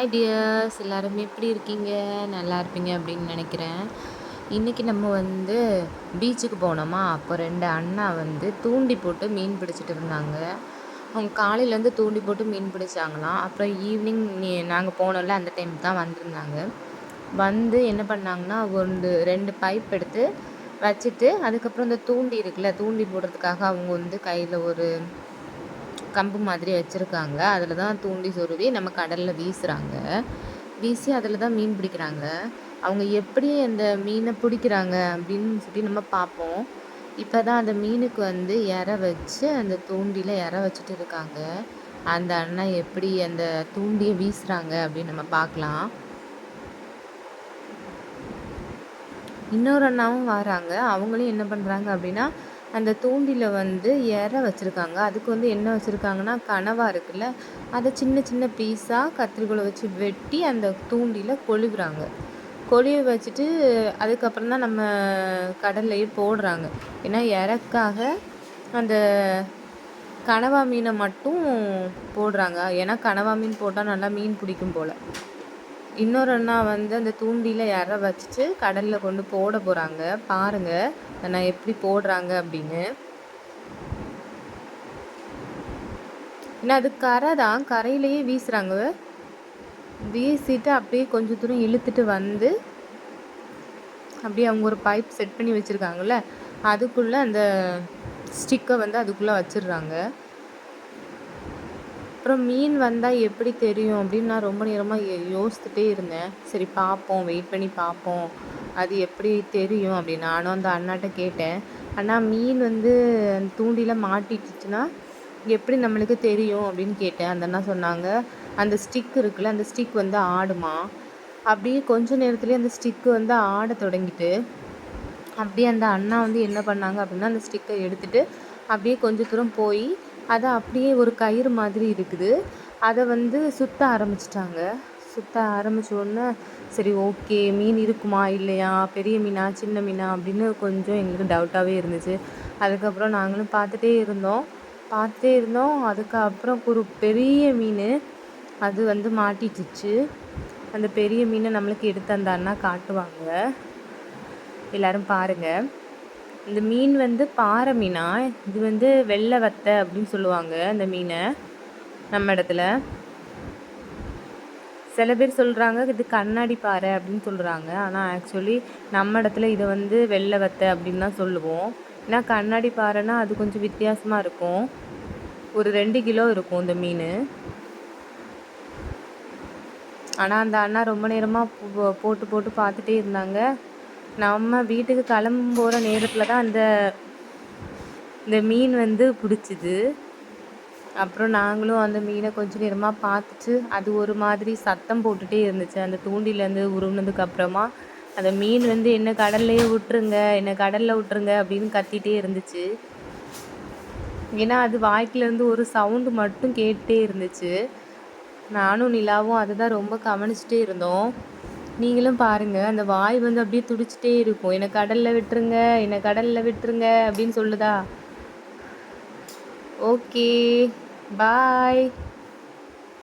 Hi tears எல்லாருமே எப்படி இருக்கீங்க? நல்லா இருப்பீங்க அப்படின்னு நினைக்கிறேன். இன்றைக்கி நம்ம வந்து பீச்சுக்கு போனோமா? அப்போ ரெண்டு அண்ணா வந்து தூண்டி போட்டு மீன் பிடிச்சிட்டு இருந்தாங்க. அவங்க காலையிலேருந்து தூண்டி போட்டு மீன் பிடிச்சாங்களாம். அப்புறம் ஈவினிங் நீ நாங்கள் போனோம்ல அந்த டைம் தான் வந்திருந்தாங்க. வந்து என்ன பண்ணாங்கன்னா ஒரு ரெண்டு பைப் எடுத்து வச்சுட்டு அதுக்கப்புறம் இந்த தூண்டி இருக்குல்ல தூண்டி போடுறதுக்காக அவங்க வந்து கையில் ஒரு கம்பு மாதிரி வச்சுருக்காங்க. அதில் தான் தூண்டி சொருவி நம்ம கடலில் வீசுகிறாங்க வீசி அதில் தான் மீன் பிடிக்கிறாங்க. அவங்க எப்படி அந்த மீனை பிடிக்கிறாங்க அப்படின்னு சொல்லி நம்ம பார்ப்போம். இப்போ தான் அந்த மீனுக்கு வந்து இற வச்சு அந்த தூண்டியில் இற வச்சுட்டு இருக்காங்க. அந்த அண்ணா எப்படி அந்த தூண்டியை வீசுகிறாங்க அப்படின்னு நம்ம பார்க்கலாம். இன்னொரு அண்ணாவும் வராங்க. அவங்களும் என்ன பண்ணுறாங்க அப்படின்னா அந்த தூண்டில வந்து இற வச்சுருக்காங்க. அதுக்கு வந்து என்ன வச்சுருக்காங்கன்னா கனவா இருக்குல்ல அதை சின்ன சின்ன பீஸாக கத்திரிக்கோலை வச்சு வெட்டி அந்த தூண்டில கொழுவுறாங்க கொழுவி வச்சுட்டு அதுக்கப்புறம் தான் நம்ம கடல்லையே போடுறாங்க. ஏன்னா இறக்காக அந்த கனவா மீனை மட்டும் போடுறாங்க. ஏன்னா கனவா மீன் போட்டால் நல்லா மீன் பிடிக்கும் போல். இன்னொரு அண்ணா வந்து அந்த தூண்டில இற வச்சுட்டு கடலில் கொண்டு போட போகிறாங்க பாருங்கள் நான் எப்படி போடுறாங்க அப்படின்னு. ஏன்னா அது கரை தான். கரையிலேயே வீசுகிறாங்க வீசிட்டு அப்படியே கொஞ்சம் தூரம் இழுத்துட்டு வந்து அப்படியே அவங்க ஒரு பைப் செட் பண்ணி வச்சுருக்காங்கல்ல அதுக்குள்ளே அந்த ஸ்டிக்கை வந்து அதுக்குள்ளே வச்சிடுறாங்க. அப்புறம் மீன் வந்தால் எப்படி தெரியும் அப்படின்னு நான் ரொம்ப நேரமாக யோசித்துட்டே இருந்தேன். சரி பார்ப்போம் வெயிட் பண்ணி பார்ப்போம் அது எப்படி தெரியும் அப்படின்னு நானும் அந்த அண்ணாட்ட கேட்டேன். அண்ணா மீன் வந்து அந்த தூண்டில் மாட்டிட்டுச்சுன்னா எப்படி நம்மளுக்கு தெரியும் அப்படின்னு கேட்டேன். அந்த அண்ணா சொன்னாங்க அந்த ஸ்டிக் இருக்குல்ல அந்த ஸ்டிக் வந்து ஆடுமா? அப்படியே கொஞ்ச நேரத்துலேயே அந்த ஸ்டிக்கு வந்து ஆட தொடங்கிட்டு அப்படியே அந்த அண்ணா வந்து என்ன பண்ணாங்க அப்படின்னா அந்த ஸ்டிக்கை எடுத்துகிட்டு அப்படியே கொஞ்சம் தூரம் போய் அதை அப்படியே ஒரு கயிறு மாதிரி இருக்குது. அதை வந்து சுற்ற ஆரம்பிச்சிட்டாங்க. சுற்ற ஆரம்பித்த உடனே சரி ஓகே மீன் இருக்குமா இல்லையா? பெரிய மீனா சின்ன மீனா அப்படின்னு கொஞ்சம் எங்களுக்கு டவுட்டாகவே இருந்துச்சு. அதுக்கப்புறம் நாங்களும் பார்த்துட்டே இருந்தோம். பார்த்துட்டே இருந்தோம். அதுக்கப்புறம் ஒரு பெரிய மீன் அது வந்து மாட்டிச்சிச்சு அந்த பெரிய மீனை நம்மளுக்கு எடுத்து அந்த அண்ணா காட்டுவாங்க. எல்லோரும் பாருங்கள் இந்த மீன் வந்து பாறை மீனா? இது வந்து வெள்ளை வத்தை அப்படின்னு சொல்லுவாங்க அந்த மீனை நம்ம இடத்துல. சில பேர் சொல்கிறாங்க இது கண்ணாடி பாறை அப்படின்னு சொல்கிறாங்க ஆனால் ஆக்சுவலி நம்ம இடத்துல இதை வந்து வெள்ளை வத்தை அப்படின்னு தான் சொல்லுவோம். ஏன்னா கண்ணாடி பாறைனா அது கொஞ்சம் வித்தியாசமாக இருக்கும். ஒரு ரெண்டு கிலோ இருக்கும் இந்த மீன். ஆனால் அந்த அண்ணா ரொம்ப நேரமாக போட்டு போட்டு பார்த்துட்டே இருந்தாங்க. நம்ம வீட்டுக்கு கிளம்பும் போகிற நேரத்தில் தான் அந்த இந்த மீன் வந்து பிடிச்சிது. அப்புறம் நாங்களும் அந்த மீனை கொஞ்ச நேரமாக பார்த்துட்டு அது ஒரு மாதிரி சத்தம் போட்டுகிட்டே இருந்துச்சு. அந்த தூண்டிலேருந்து உருவினதுக்கு அப்புறமா அந்த மீன் வந்து என்ன கடல்லையே விட்டுருங்க என்ன கடலில் விட்டுருங்க அப்படின்னு கத்திகிட்டே இருந்துச்சு. ஏன்னா அது வாய்க்கிலேருந்து ஒரு சவுண்டு மட்டும் கேட்டுட்டே இருந்துச்சு. நானும் நிலாவும் அதை தான் ரொம்ப கவனிச்சிட்டே இருந்தோம். நீங்களும் பாருங்கள் அந்த வாய் வந்து அப்படியே துடிச்சிட்டே இருக்கும். என்னை கடலில் விட்டுருங்க என்னை கடலில் விட்டுருங்க அப்படின்னு சொல்லுதா? Okay bye.